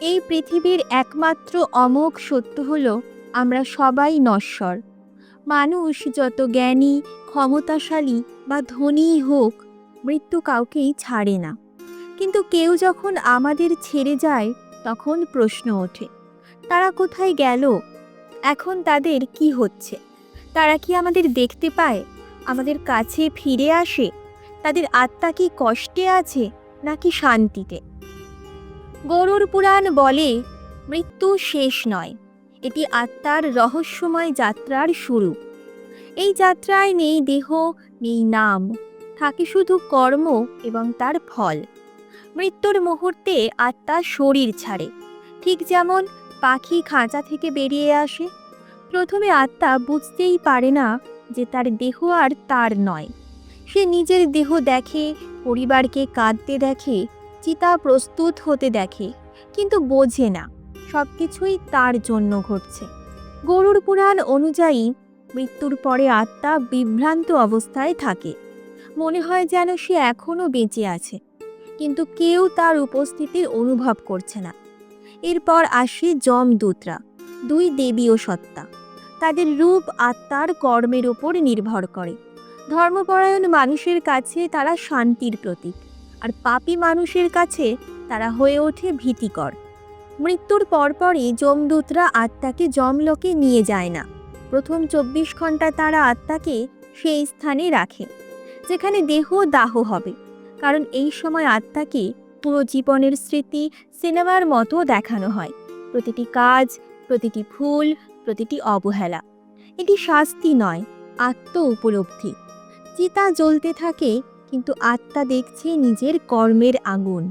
এই পৃথিবীর একমাত্র অমোঘ সত্য হল, আমরা সবাই নশ্বর। মানুষ যত জ্ঞানী, ক্ষমতাশালী বা ধনীই হোক, মৃত্যু কাউকেই ছাড়ে না। কিন্তু কেউ যখন আমাদের ছেড়ে যায়, তখন প্রশ্ন ওঠে, তারা কোথায় গেল? এখন তাদের কি হচ্ছে? তারা কি আমাদের দেখতে পায়? আমাদের কাছে ফিরে আসে? তাদের আত্মা কি কষ্টে আছে, নাকি শান্তিতে? গরুর পুরাণ বলে, মৃত্যু শেষ নয়। এটি আত্মার রহস্যময় যাত্রার শুরু। এই যাত্রায় নেই দেহ, নেই নাম। থাকে শুধু কর্ম এবং তার ফল। মৃত্যুর মুহূর্তে আত্মা শরীর ছাড়ে। ঠিক যেমন পাখি খাঁচা থেকে বেরিয়ে আসে। প্রথমে আত্মা বুঝতেই পারে না যে তার দেহ আর তার নয়। সে নিজের দেহ দেখে, পরিবারকে কাঁদতে দেখে চিতা প্রস্তুত হতে দেখে, কিন্তু বোঝে না সব কিছুই তার জন্য ঘটছে। গরুর পুরাণ অনুযায়ী, মৃত্যুর পরে আত্মা বিভ্রান্ত অবস্থায় থাকে। মনে হয় যেন সে এখনও বেঁচে আছে, কিন্তু কেউ তার উপস্থিতির অনুভব করছে না। এরপর আসে যমদূতরা, দুই দেবী ও সত্তা। তাদের রূপ আত্মার কর্মের উপর নির্ভর করে। ধর্মপরায়ণ মানুষের কাছে তারা শান্তির প্রতীক। আর পাপী মানুষের কাছে তারা হয়ে ওঠে ভীতিকর। মৃত্যুর পরপরই যমদূতরা আত্মাকে যমলোকে নিয়ে যায় না। প্রথম চব্বিশ ঘণ্টা তারা আত্মাকে সেই স্থানে রাখে, যেখানে দেহ দাহ হবে। কারণ এই সময় আত্মাকে পুরো জীবনের স্মৃতি সিনেমার মতো দেখানো হয়। প্রতিটি কাজ, প্রতিটি ভুল প্রতিটি অবহেলা। এটি শাস্তি নয় আত্ম উপলব্ধি চিতা জ্বলতে থাকে কিন্তু আত্মা দেখছে নিজের কর্মের আগুন।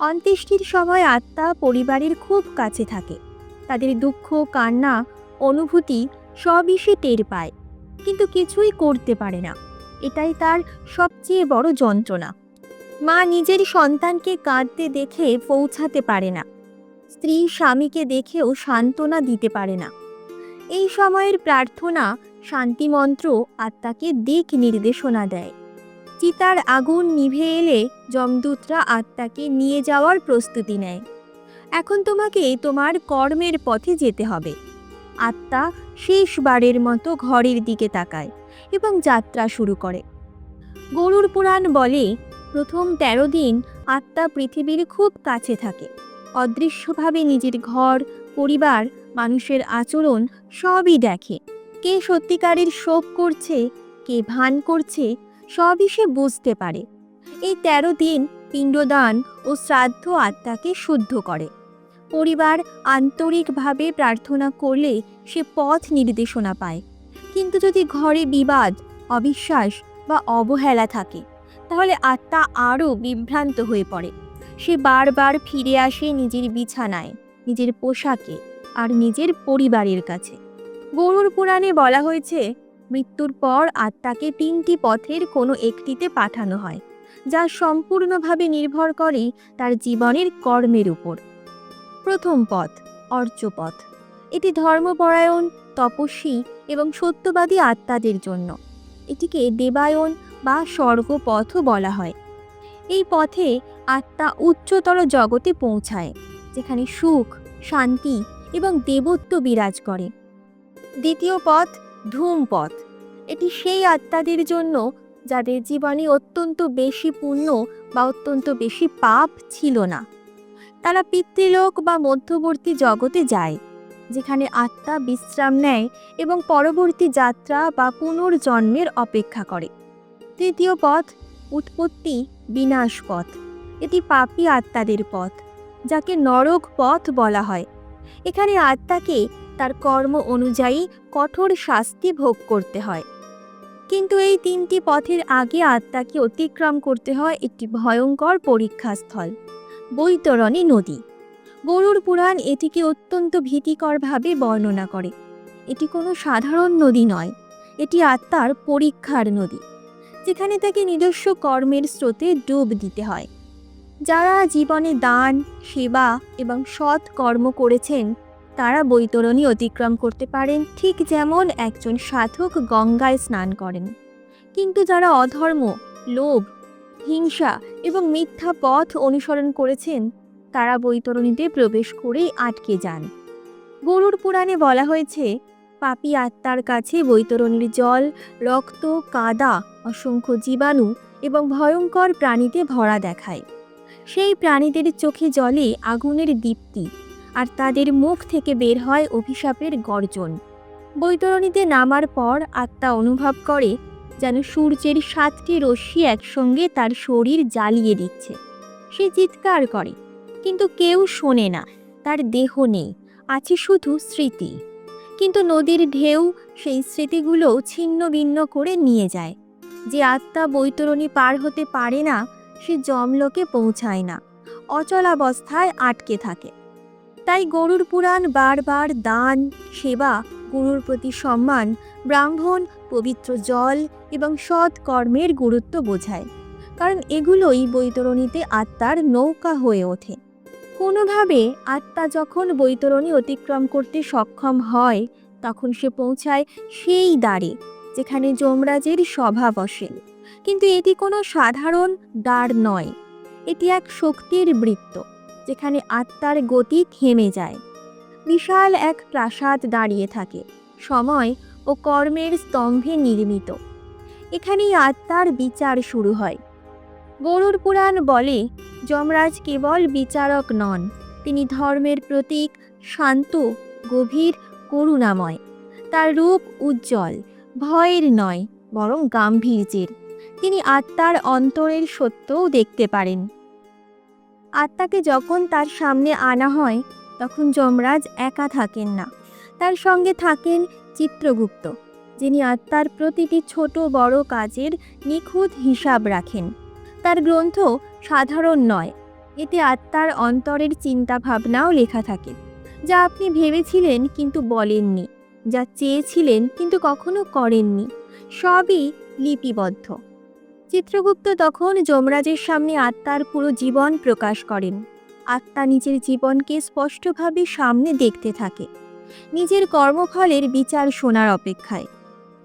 অন্ত্যেষ্টির সময় আত্মা পরিবারের খুব কাছে থাকে। তাদের দুঃখ, কান্না, অনুভূতি সবই সে টের পায়, কিন্তু কিছুই করতে পারে না। এটাই তার সবচেয়ে বড় যন্ত্রণা। মা নিজের সন্তানকে কাঁদতে দেখে পৌঁছাতে পারে না। স্ত্রী স্বামীকে দেখেও সান্ত্বনা দিতে পারে না। এই সময়ের প্রার্থনা শান্তিমন্ত্র আত্মাকে দিক নির্দেশনা দেয়। চিতার আগুন নিভে এলে যমদূতরা আত্মাকে নিয়ে যাওয়ার প্রস্তুতি নেয়। এখন তোমাকে তোমার কর্মের পথে যেতে হবে। আত্মা শেষবারের মতো ঘরের দিকে তাকায় এবং যাত্রা শুরু করে। গরুর পুরাণ বলে, প্রথম তেরো দিন আত্মা পৃথিবীর খুব কাছে থাকে। অদৃশ্যভাবে নিজের ঘর, পরিবার, মানুষের আচরণ সবই দেখে। কে সত্যিকারের শোক করছে, কে ভান করছে সবই সে বুঝতে পারে। এই তেরো দিন পিণ্ডদান ও শ্রাদ্ধ আত্মাকে শুদ্ধ করে। পরিবার আন্তরিকভাবে প্রার্থনা করলে সে পথ নির্দেশনা পায়। কিন্তু যদি ঘরে বিবাদ, অবিশ্বাস বা অবহেলা থাকে, তাহলে আত্মা আরও বিভ্রান্ত হয়ে পড়ে। সে বারবার ফিরে আসে নিজের বিছানায়, নিজের পোশাকে আর নিজের পরিবারের কাছে। গরুর পুরাণে বলা হয়েছে মৃত্যুর পর আত্মাকে তিনটি পথের কোনো একটিতে পাঠানো হয়, যা সম্পূর্ণভাবে নির্ভর করে তার জীবনের কর্মের উপর। প্রথম পথ, অর্চপথ। এটি ধর্মপরায়ণ, তপস্বী এবং সত্যবাদী আত্মাদের জন্য। এটিকে দেবায়ন বা স্বর্গপথও বলা হয়। এই পথে আত্মা উচ্চতর জগতে পৌঁছায়, যেখানে সুখ, শান্তি এবং দেবত্ব বিরাজ করে। দ্বিতীয় পথ ধূম পথ এটি সেই আত্মাদের জন্য যাদের জীবনে অত্যন্ত বেশি পুণ্য বা অত্যন্ত বেশি পাপ ছিল না। তারা পিতৃলোক বা মধ্যবর্তী জগতে যায়, যেখানে আত্মা বিশ্রাম নেয় এবং পরবর্তী যাত্রা বা পুনর্জন্মের অপেক্ষা করে। তৃতীয় পথ, উৎপত্তি, বিনাশ পথ। এটি পাপী আত্মাদের পথ, যাকে নরক পথ বলা হয়। এখানে আত্মাকে তার কর্ম অনুযায়ী কঠোর শাস্তি ভোগ করতে হয়। কিন্তু এই তিনটি পথের আগে আত্মাকে অতিক্রম করতে হয় একটি ভয়ঙ্কর পরীক্ষাস্থল, বৈতরণী নদী। গরুর পুরাণ এটিকে অত্যন্ত ভীতিকরভাবে বর্ণনা করে। এটি কোনো সাধারণ নদী নয়, এটি আত্মার পরীক্ষার নদী, যেখানে তাকে নিজস্ব কর্মের স্রোতে ডুব দিতে হয়। যারা জীবনে দান, সেবা এবং সৎ কর্ম করেছেন তারা বৈতরণী অতিক্রম করতে পারেন ঠিক যেমন একজন সাধক গঙ্গায় স্নান করেন। কিন্তু যারা অধর্ম, লোভ, হিংসা এবং মিথ্যা পথ অনুসরণ করেছেন, তারা বৈতরণীতে প্রবেশ করেই আটকে যান। গরুর পুরাণে বলা হয়েছে, পাপী আত্মার কাছে বৈতরণীর জল, রক্ত, কাদা, অসংখ্য জীবাণু এবং ভয়ঙ্কর প্রাণীতে ভরা দেখায়। সেই প্রাণীদের চোখে জলে আগুনের দীপ্তি। আর তাদের মুখ থেকে বের হয় অভিশাপের গর্জন। বৈতরণীতে নামার পর আত্মা অনুভব করে যেন সূর্যের সাতটি রশ্মি একসঙ্গে তার শরীর জ্বালিয়ে দিচ্ছে। সে চিৎকার করে, কিন্তু কেউ শোনে না, তার দেহ নেই, আছে শুধু স্মৃতি। কিন্তু নদীর ঢেউ সেই স্মৃতিগুলো ছিন্ন ভিন্ন করে নিয়ে যায়। যে আত্মা বৈতরণী পার হতে পারে না, সে জমলোকে পৌঁছায় না, অচলাবস্থায় আটকে থাকে। তাই গরুর পুরাণ বারবার দান, সেবা, গুরুর প্রতি সম্মান, ব্রাহ্মণ, পবিত্র জল এবং সৎ কর্মের গুরুত্ব বোঝায়। কারণ এগুলোই বৈতরণীতে আত্মার নৌকা হয়ে ওঠে। কোনোভাবে আত্মা যখন বৈতরণী অতিক্রম করতে সক্ষম হয়, তখন সে পৌঁছায় সেই দ্বারে, যেখানে যমরাজের সভা বসে। কিন্তু এটি কোনো সাধারণ দ্বার নয়, এটি এক শক্তির বৃত্ত। যেখানে আত্মার গতি থেমে যায়। বিশাল এক প্রাসাদ দাঁড়িয়ে থাকে। সময় ও কর্মের স্তম্ভে নির্মিত। এখানেই আত্মার বিচার শুরু হয়। গরুর পুরাণ বলে, যমরাজ কেবল বিচারক নন, তিনি ধর্মের প্রতীক, শান্ত, গভীর, করুণাময়। তার রূপ উজ্জ্বল, ভয়ের নয়, বরং গাম্ভীর্যের। তিনি আত্মার অন্তরের সত্যও দেখতে পারেন। আত্মাকে যখন তার সামনে আনা হয়, তখন যমরাজ একা থাকেন না। তার সঙ্গে থাকেন চিত্রগুপ্ত, যিনি আত্মার প্রতিটি ছোট বড় কাজের নিখুঁত হিসাব রাখেন। তার গ্রন্থ সাধারণ নয়, এতে আত্মার অন্তরের চিন্তা ভাবনাও লেখা থাকে, যা আপনি ভেবেছিলেন কিন্তু বলেননি, যা চেয়েছিলেন কিন্তু কখনো করেননি, সবই লিপিবদ্ধ। চিত্রগুপ্ত তখন যমরাজের সামনে আত্মার পুরো জীবন প্রকাশ করেন। আত্মা নিজের জীবনকে স্পষ্টভাবে সামনে দেখতে থাকে। নিজের কর্মফলের বিচার শোনার অপেক্ষায়।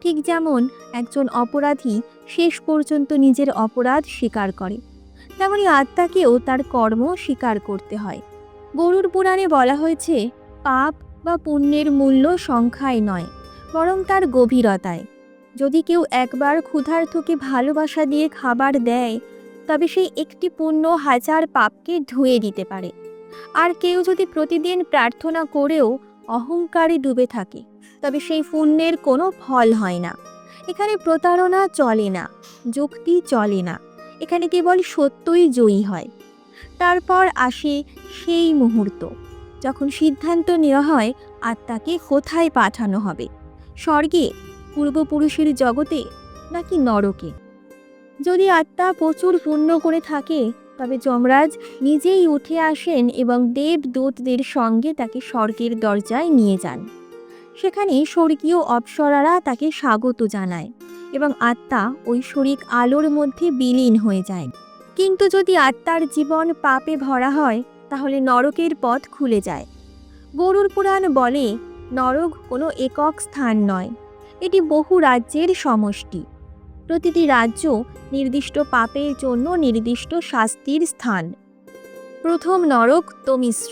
ঠিক যেমন একজন অপরাধী শেষ পর্যন্ত নিজের অপরাধ স্বীকার করে, তেমনি আত্মাকেও তার কর্ম স্বীকার করতে হয়। গরুর পুরাণে বলা হয়েছে, পাপ বা পুণ্যের মূল্য সংখ্যায় নয়, বরং তার গভীরতায়। যদি কেউ একবার ক্ষুধার্থকে ভালোবাসা দিয়ে খাবার দেয়, তবে সেই একটি পুণ্য হাজার পাপকে ধুয়ে দিতে পারে। আর কেউ যদি প্রতিদিন প্রার্থনা করেও অহংকারে ডুবে থাকে, তবে সেই পুণ্যের কোনো ফল হয় না। এখানে প্রতারণা চলে না, যুক্তি চলে না, এখানে কেবল সত্যই জয়ী হয়। তারপর আসে সেই মুহূর্ত, যখন সিদ্ধান্ত নেওয়া হয় আত্মাকে কোথায় পাঠানো হবে? স্বর্গে পূর্বপুরুষের জগতে নাকি নরকে? যদি আত্মা প্রচুর পুণ্য করে থাকে, তবে যমরাজ নিজেই উঠে আসেন এবং দেব দেবদূতদের সঙ্গে তাকে স্বর্গের দরজায় নিয়ে যান। সেখানে স্বর্গীয় অপ্সরারা তাকে স্বাগত জানায় এবং আত্মা ঐশ্বরিক আলোর মধ্যে বিলীন হয়ে যায়। কিন্তু যদি আত্মার জীবন পাপে ভরা হয়, তাহলে নরকের পথ খুলে যায়। গরুর পুরাণ বলে, নরক কোনো একক স্থান নয়। এটি বহু রাজ্যের সমষ্টি। প্রতিটি রাজ্য নির্দিষ্ট পাপের জন্য নির্দিষ্ট শাস্তির স্থান। প্রথম নরক তমিশ্র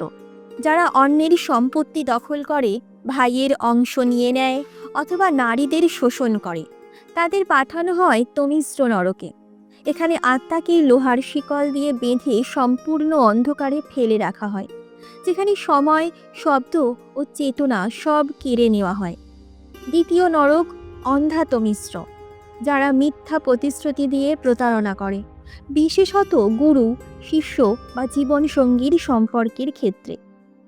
যারা অন্যের সম্পত্তি দখল করে, ভাইয়ের অংশ নিয়ে নেয় অথবা নারীদের শোষণ করে, তাদের পাঠানো হয় তমিশ্র নরকে। এখানে আত্মাকে লোহার শিকল দিয়ে বেঁধে সম্পূর্ণ অন্ধকারে ফেলে রাখা হয়, যেখানে সময়, শব্দ ও চেতনা সব কেড়ে নেওয়া হয়। দ্বিতীয় নরক অন্ধাত মিশ্র যারা মিথ্যা প্রতিশ্রুতি দিয়ে প্রতারণা করে। বিশেষত গুরু, শিষ্য বা জীবনসঙ্গীর সম্পর্কের ক্ষেত্রে।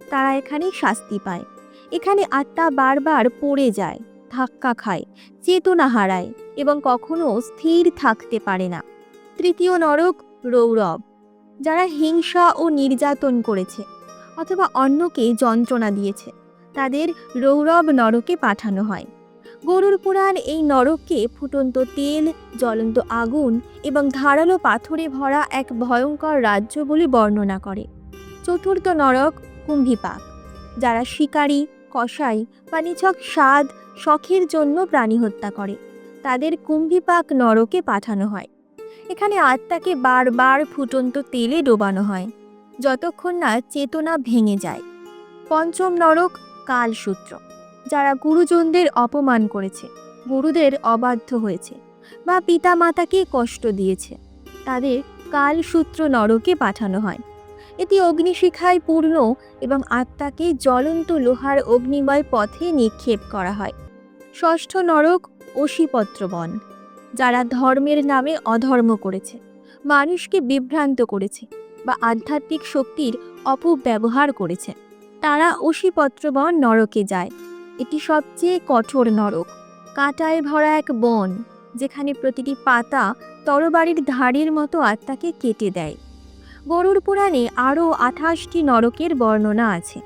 তারা এখানে শাস্তি পায়। এখানে আত্মা বারবার পড়ে যায়, ধাক্কা খায়, চেতনা হারায় এবং কখনো স্থির থাকতে পারে না। তৃতীয় নরক রৌরব, যারা হিংসা ও নির্যাতন করেছে অথবা অন্যকে যন্ত্রণা দিয়েছে। তাদের রৌরব নরকে পাঠানো হয়। গরুর পুরাণ এই নরককে ফুটন্ত তেল, জ্বলন্ত আগুন এবং ধারালো পাথরে ভরা এক ভয়ঙ্কর রাজ্য বলে বর্ণনা করে। চতুর্থ নরক কুম্ভিপাক, যারা শিকারী, কসাই বা নিছক স্বাদ শখের জন্য প্রাণী হত্যা করে। তাদের কুম্ভিপাক নরকে পাঠানো হয়। এখানে আত্মাকে বারবার ফুটন্ত তেলে ডোবানো হয়, যতক্ষণ না চেতনা ভেঙে যায়। পঞ্চম নরক কালসূত্র, যারা গুরুজনদের অপমান করেছে, গুরুদের অবাধ্য হয়েছে বা পিতা মাতাকে কষ্ট দিয়েছে। তাদের কালসূত্র নরকে পাঠানো হয়। এটি অগ্নিশিখায় পূর্ণ এবং আত্মাকে জ্বলন্ত লোহার অগ্নিময় পথে নিক্ষেপ করা হয়। ষষ্ঠ নরক অশীপত্র বন যারা ধর্মের নামে অধর্ম করেছে, মানুষকে বিভ্রান্ত করেছে বা আধ্যাত্মিক শক্তির অপব্যবহার করেছে। তারা অশীপত্রবন নরকে যায়। এটি সবচেয়ে কঠোর নরক। কাঁটায় ভরা এক বন, যেখানে প্রতিটি পাতা তরবারির ধারের মতো আত্মাকে কেটে দেয়। গরুর পুরাণে আরও আঠাশটি নরকের বর্ণনা আছে।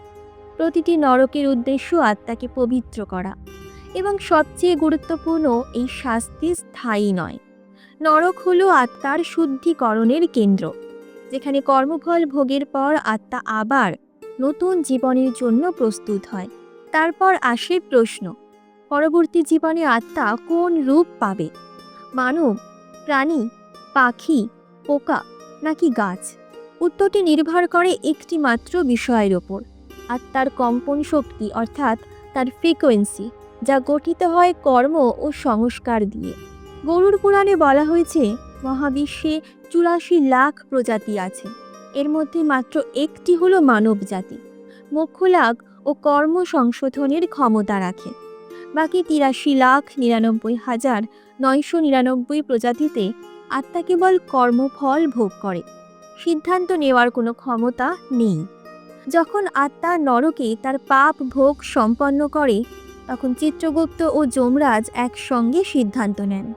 প্রতিটি নরকের উদ্দেশ্য আত্মাকে পবিত্র করা এবং সবচেয়ে গুরুত্বপূর্ণ এই শাস্তি স্থায়ী নয়। নরক হলো আত্মার শুদ্ধিকরণের কেন্দ্র, যেখানে কর্মফল ভোগের পর আত্মা আবার নতুন জীবনের জন্য প্রস্তুত হয়। তারপর আসে প্রশ্ন, পরবর্তী জীবনে আত্মা কোন রূপ পাবে? মানব প্রাণী, পাখি, পোকা নাকি গাছ? উত্তরটি নির্ভর করে একটি মাত্র বিষয়ের ওপর। আত্মার কম্পন শক্তি অর্থাৎ তার ফ্রিকোয়েন্সি যা গঠিত হয় কর্ম ও সংস্কার দিয়ে। গরুর পুরাণে বলা হয়েছে, মহাবিশ্বে চুরাশি লাখ প্রজাতি আছে। এর মধ্যে মাত্র একটি হলো মানব জাতি। মোক্ষ ও কর্ম সংশোধনের ক্ষমতা রাখে। বাকি তিরাশি লাখ নিরানব্বই হাজার নয়শো নিরানব্বই প্রজাতিতে আত্মা কেবল কর্মফল ভোগ করে। সিদ্ধান্ত নেওয়ার কোনো ক্ষমতা নেই। যখন আত্মা নরকে তার পাপ ভোগ সম্পন্ন করে, তখন চিত্রগুপ্ত ও যমরাজ একসঙ্গে সিদ্ধান্ত নেন।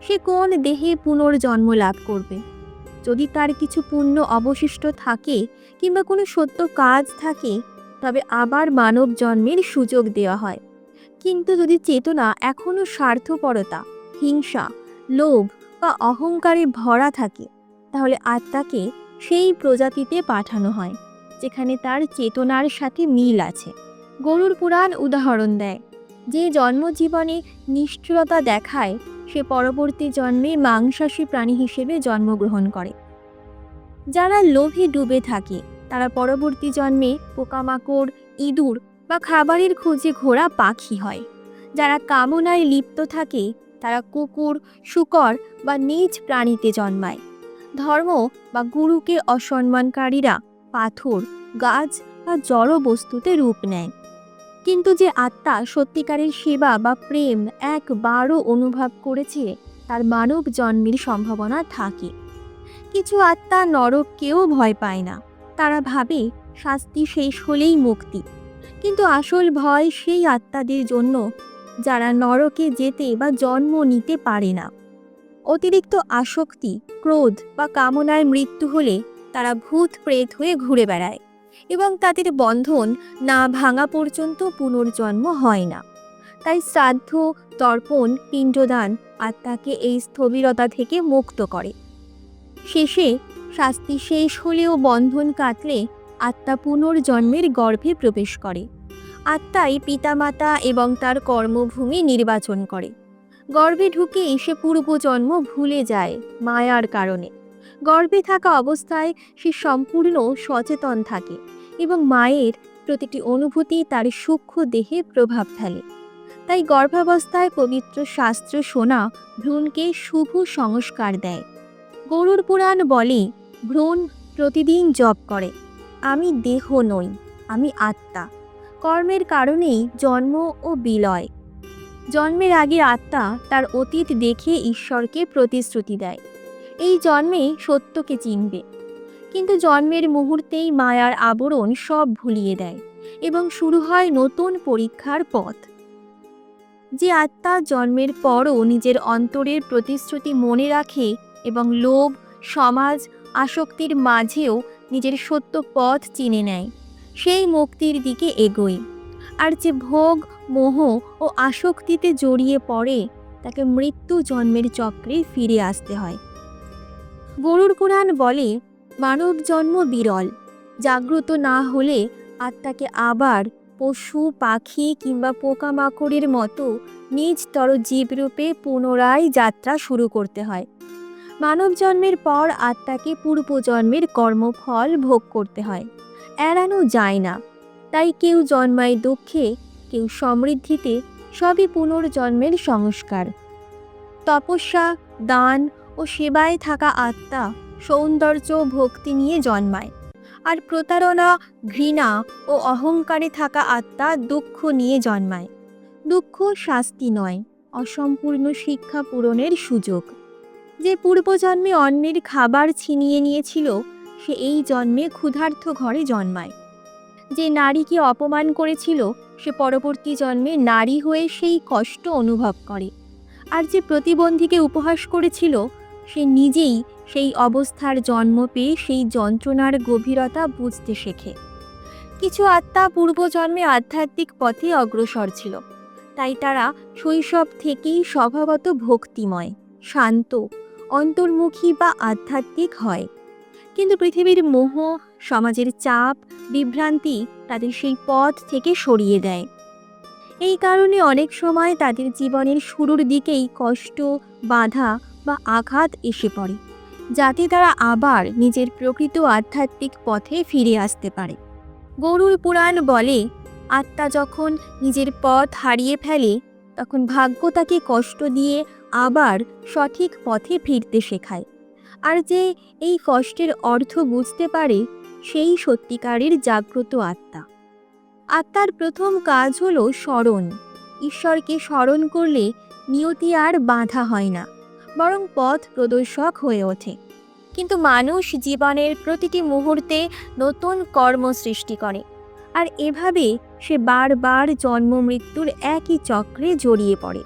সে কোন দেহে পুনর্জন্ম লাভ করবে? যদি তার কিছু পুণ্য অবশিষ্ট থাকে কিংবা কোনো সত্য কাজ থাকে, তবে আবার মানব জন্মের সুযোগ দেওয়া হয়। কিন্তু যদি চেতনা এখনও স্বার্থপরতা, হিংসা, লোভ বা অহংকারে ভরা থাকে, তাহলে আত্মাকে সেই প্রজাতিতে পাঠানো হয়, যেখানে তার চেতনার সাথে মিল আছে। গরুর পুরাণ উদাহরণ দেয়, যে জন্মজীবনে নিষ্ঠুরতা দেখায় সে পরবর্তী জন্মে মাংসাশী প্রাণী হিসেবে জন্মগ্রহণ করে। যারা লোভে ডুবে থাকে, তারা পরবর্তী জন্মে পোকামাকড়, ইঁদুর বা খাবারের খোঁজে ঘোরা পাখি হয়। যারা কামনায় লিপ্ত থাকে, তারা কুকুর, শুকর বা নিজ প্রাণীতে জন্মায়। ধর্ম বা গুরুকে অসম্মানকারীরা পাথর, গাছ বা জড় বস্তুতে রূপ নেয়। কিন্তু যে আত্মা সত্যিকারের সেবা বা প্রেম একবারও অনুভব করেছে, তার মানব জন্মের সম্ভাবনা থাকে। কিছু আত্মা নরককেও ভয় পায় না। তারা ভাবে, শাস্তি শেষ হলেই মুক্তি। কিন্তু আসল ভয় সেই আত্মাদের জন্য, যারা নরকে যেতে বা জন্ম নিতে পারে না। অতিরিক্ত আসক্তি, ক্রোধ বা কামনায় মৃত্যু হলে তারা ভূত প্রেত হয়ে ঘুরে বেড়ায়। এবং তাদের বন্ধন না ভাঙা পর্যন্ত পুনর্জন্ম হয় না। তাই শ্রাদ্ধ, তর্পণ, পিণ্ডদান আত্মাকে এই স্থবিরতা থেকে মুক্ত করে। শেষে শাস্তি শেষ হলেও বন্ধন কাটলে আত্মা পুনর্জন্মের গর্ভে প্রবেশ করে। আত্মাই পিতামাতা এবং তার কর্মভূমি নির্বাচন করে। গর্ভে ঢুকে এসে পূর্বজন্ম ভুলে যায় মায়ার কারণে। গর্ভে থাকা অবস্থায় সে সম্পূর্ণ সচেতন থাকে এবং মায়ের প্রতিটি অনুভূতি তার সূক্ষ্ম দেহে প্রভাব ফেলে। তাই গর্ভাবস্থায় পবিত্র শাস্ত্র শোনা ভ্রূণকে শুভ সংস্কার দেয়। গরুর পুরাণ বলে, ভ্রূণ প্রতিদিন জপ করে, আমি দেহ নই, আমি আত্মা। কর্মের কারণেই জন্ম ও বিলয়। জন্মের আগে আত্মা তার অতীত দেখে ঈশ্বরকে প্রতিশ্রুতি দেয়। এই জন্মে সত্যকে চিনবে। কিন্তু জন্মের মুহূর্তেই মায়ার আবরণ সব ভুলিয়ে দেয় এবং শুরু হয় নতুন পরীক্ষার পথ। যে আত্মা জন্মের পরও নিজের অন্তরের প্রতিশ্রুতি মনে রাখে এবং লোভ, সমাজ, আসক্তির মাঝেও নিজের সত্য পথ চিনে নেয়, সেই মুক্তির দিকে এগোয়। আর যে ভোগ, মোহ ও আসক্তিতে জড়িয়ে পড়ে, তাকে মৃত্যু জন্মের চক্রে ফিরে আসতে হয়। গরুর পুরাণ বলে, মানব জন্ম বিরল। জাগ্রত না হলে আত্মাকে আবার পশু, পাখি কিংবা পোকামাকড়ের মতো নিজতর জীবরূপে পুনরায় যাত্রা শুরু করতে হয়। মানব জন্মের পর আত্মাকে পূর্বজন্মের কর্মফল ভোগ করতে হয়। এড়ানো যায় না। তাই কেউ জন্মায় দুঃখে, কেউ সমৃদ্ধিতে, সবই পুনর্জন্মের সংস্কার। তপস্যা, দান ও সেবায় থাকা আত্মা সৌন্দর্য ভক্তি নিয়ে জন্মায়। আর প্রতারণা, ঘৃণা ও অহংকারে থাকা আত্মা দুঃখ নিয়ে জন্মায়। দুঃখ শাস্তি নয়, অসম্পূর্ণ শিক্ষা পূরণের সুযোগ। যে পূর্বজন্মে অন্যের খাবার ছিনিয়ে নিয়েছিল, সে এই জন্মে ক্ষুধার্ত ঘরে জন্মায়। যে নারীকে অপমান করেছিল, সে পরবর্তী জন্মে নারী হয়ে সেই কষ্ট অনুভব করে। আর যে প্রতিবন্ধীকে উপহাস করেছিল সে নিজেই সেই অবস্থার জন্ম পেয়ে সেই যন্ত্রণার গভীরতা বুঝতে শেখে। কিছু আত্মা পূর্বজন্মে আধ্যাত্মিক পথে অগ্রসর ছিল। তাই তারা শৈশব থেকেই স্বভাবত ভক্তিময়, শান্ত, অন্তর্মুখী বা আধ্যাত্মিক হয়। কিন্তু পৃথিবীর মোহ, সমাজের চাপ, বিভ্রান্তি তাদের সেই পথ থেকে সরিয়ে দেয়। এই কারণে অনেক সময় তাদের জীবনের শুরুর দিকেই কষ্ট, বাধা বা আঘাত এসে পড়ে, যাতে তারা আবার নিজের প্রকৃত আধ্যাত্মিক পথে ফিরে আসতে পারে। গরুর পুরাণ বলে, আত্মা যখন নিজের পথ হারিয়ে ফেলে, তখন ভাগ্য তাকে কষ্ট দিয়ে আবার সঠিক পথে ফিরতে শেখায়। আর যে এই কষ্টের অর্থ বুঝতে পারে, সেই সত্যিকারের জাগ্রত আত্মা। আত্মার প্রথম কাজ হলো স্মরণ। ঈশ্বরকে স্মরণ করলে নিয়তি আর বাধা হয় না। বরং পথ প্রদর্শক হয়ে ওঠে। কিন্তু মানুষ জীবনের প্রতিটি মুহূর্তে নতুন কর্ম সৃষ্টি করে। আর এভাবে সে বারবার জন্ম মৃত্যুর একই চক্রে জড়িয়ে পড়ে।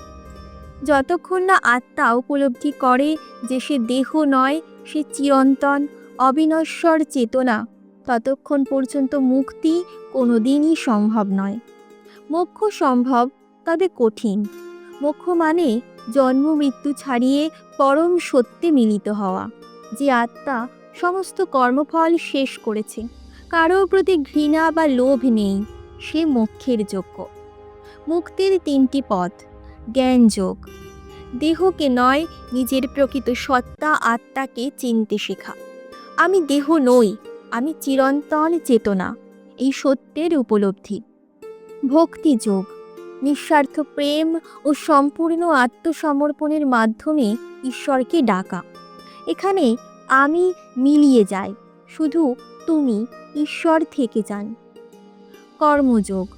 যতক্ষণ না আত্মা উপলব্ধি করে যে সে দেহ নয়, সে চিরন্তন, অবিনশ্বর চেতনা, ততক্ষণ পর্যন্ত মুক্তি কোনোদিনই সম্ভব নয়। মোক্ষ সম্ভব তবে কঠিন। মোক্ষ মানে জন্ম মৃত্যু ছাড়িয়ে পরম সত্যে মিলিত হওয়া। যে আত্মা সমস্ত কর্মফল শেষ করেছে, কারোর প্রতি ঘৃণা বা লোভ নেই, সে মোক্ষের যোগ্য। মুক্তির তিনটি পথ জ্ঞান যোগ দেহকে নয়, নিজের প্রকৃত সত্তা আত্মাকে চিনতে শেখা। আমি দেহ নই, আমি চিরন্তন চেতনা, এই সত্যের উপলব্ধি। ভক্তি যোগ নিঃস্বার্থ প্রেম ও সম্পূর্ণ আত্মসমর্পণের মাধ্যমে ঈশ্বরকে ডাকা। এখানে আমি মিলিয়ে যাই, শুধু তুমি ঈশ্বর থেকে যান। কর্মযোগ।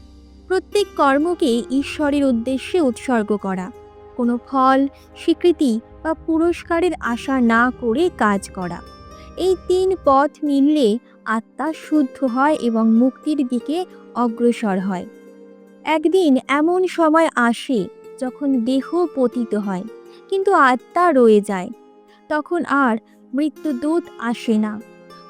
প্রত্যেক কর্মকে ঈশ্বরের উদ্দেশ্যে উৎসর্গ করা। কোনো ফল, স্বীকৃতি বা পুরস্কারের আশা না করে কাজ করা। এই তিন পথ মিললে আত্মা শুদ্ধ হয় এবং মুক্তির দিকে অগ্রসর হয়। একদিন এমন সময় আসে যখন দেহ পতিত হয়, কিন্তু আত্মা রয়ে যায়। তখন আর মৃত্যুদূত আসে না,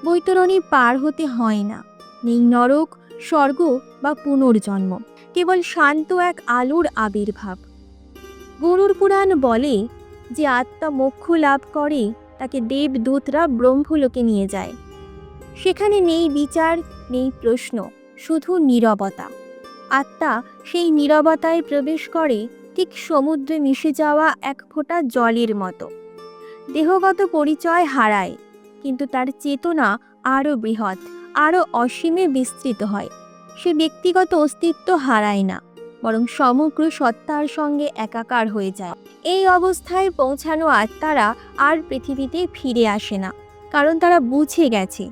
বৈতরণী পার হতে হয় না। নেই নরক, স্বর্গ বা পুনর্জন্ম, কেবল শান্ত এক আলোর আবির্ভাব। গরুর পুরাণ বলে যে আত্মা মোক্ষ লাভ করে, তাকে দেবদূতরা ব্রহ্মলোকে নিয়ে যায়। সেখানে নেই বিচার, নেই প্রশ্ন, শুধু নীরবতা। আত্মা সেই নীরবতায় প্রবেশ করে ঠিক সমুদ্রে মিশে যাওয়া এক ফোঁটা জলের মতো। দেহগত পরিচয় হারায়, কিন্তু তার চেতনা আরও বৃহৎ, আরও অসীমে বিস্তৃত হয়। সে ব্যক্তিগত অস্তিত্ব হারায় না, বরং সমগ্র সত্তার সঙ্গে একাকার হয়ে যায়। এই অবস্থায় পৌঁছানো আত্মারা আর পৃথিবীতে ফিরে আসে না, কারণ তারা বুঝে গেছে,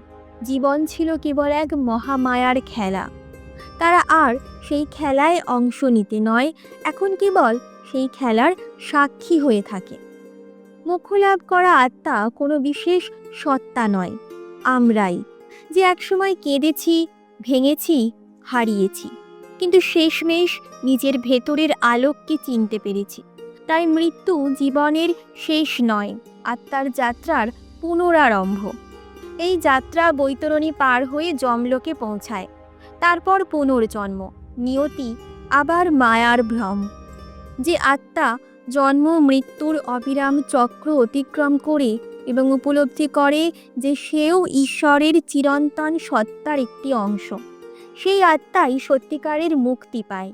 জীবন ছিল কেবল এক মহামায়ার খেলা। তারা আর সেই খেলায় অংশ নিতে নয়, এখন কেবল সেই খেলার সাক্ষী হয়ে থাকে। লাভ করা আত্মা কোনো বিশেষ সত্তা নয়। আমরাই যে একসময় কেঁদেছি, ভেঙেছি, হারিয়েছি, কিন্তু শেষমেশ নিজের ভেতরের আলোককে চিনতে পেরেছি। তাই মৃত্যু জীবনের শেষ নয়, আত্মার যাত্রার পুনরারম্ভ। এই যাত্রা বৈতরণী পার হয়ে জমলোকে পৌঁছায়। তারপর পুনর্জন্ম। নিয়তি আবার মায়ার ভ্রম। যে আত্মা জন্ম, মৃত্যুর অবিরাম চক্র অতিক্রম করে এবং উপলব্ধি করে যে সেও ঈশ্বরের চিরন্তন সত্তার একটি অংশ, সেই আত্মাই সত্যিকারের মুক্তি পায়।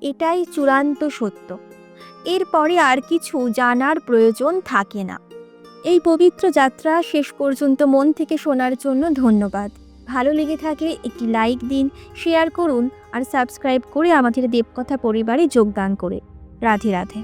এটাই চূড়ান্ত সত্য। এরপরে আর কিছু জানার প্রয়োজন থাকে না। এই পবিত্র যাত্রা শেষ পর্যন্ত মন থেকে শোনার জন্য ধন্যবাদ। ভালো লেগে থাকে, একটি লাইক দিন শেয়ার করুন, আর সাবস্ক্রাইব করে আমাদের দেবকথা পরিবারে যোগদান করে। রাধে রাধে।